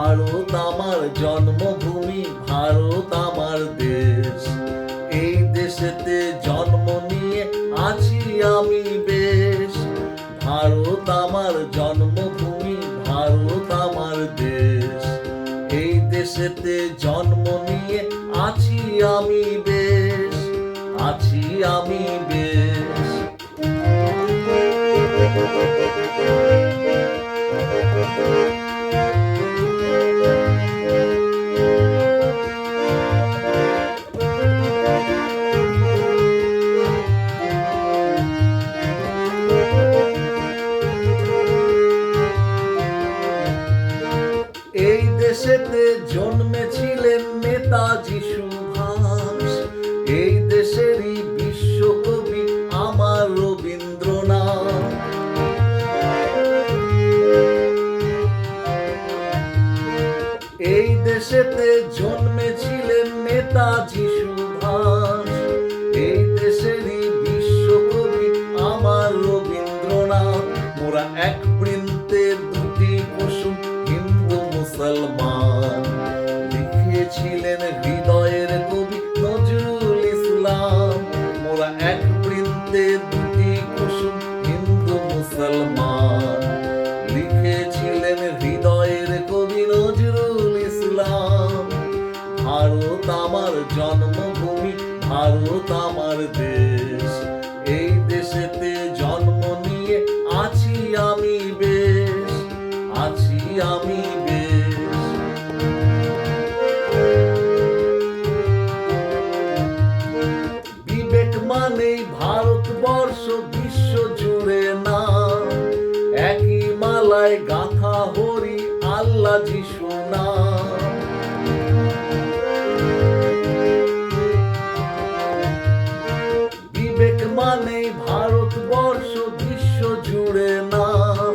ভারত আমার জন্মভূমি, ভারত আমার দেশ। এই দেশেতে জন্ম নিয়ে আছি আমি বেশ। ভারত আমার জন্মভূমি, ভারত আমার দেশ। এই দেশেতে জন্ম নিয়ে আছি আমি বেশ, আছি আমি বেশ। দেশেতে জন্মেছিলেন নেতাজি সুভাষ এই দেশেরই বিশ্বকবি আমার রবীন্দ্রনাথ। এই দেশেতে জন্মেছিলেন নেতাজি সুভাষ বৃন্তের দুটি কুসুম হিন্দু মুসলমান লিখেছিলেন হৃদয়ের কবি নজরুল ইসলাম, ভারত আমার জন্মভূমি, ভারত আমার দেশ। এই দেশেতে জন্ম নিয়ে আছি আমি বেশ, আছি আমি ভারতবর্ষ বিশ্ব জুড়ে না। একই মালায় গাথা হরি আল্লাহ যিশু নাম বিবেক মানেই ভারতবর্ষ বিশ্ব জুড়ে নাম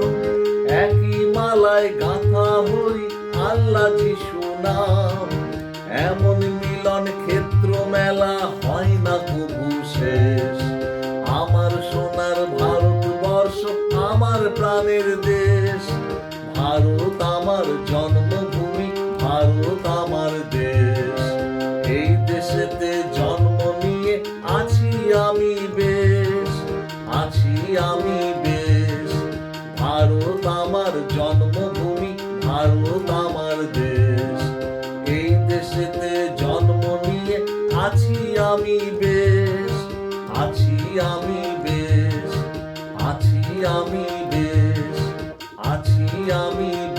একই মালায় গাথা হরি আল্লাহ যিশু নাম এমন মিলন ক্ষেত্র মেলা হয় প্রাণের দেশ। ভারত আমার জন্মভূমি, ভারত আমার দেশ। এই দেশেতে জন্ম নিয়ে আছি আমি বেশ, আছি আমি বেশ। ভারত আমার জন্মভূমি, ভারত আমার দেশ। এই দেশেতে জন্ম নিয়ে আছি আমি বেশ, আছি আমি বেশ, আছি আমি বেশ। আমি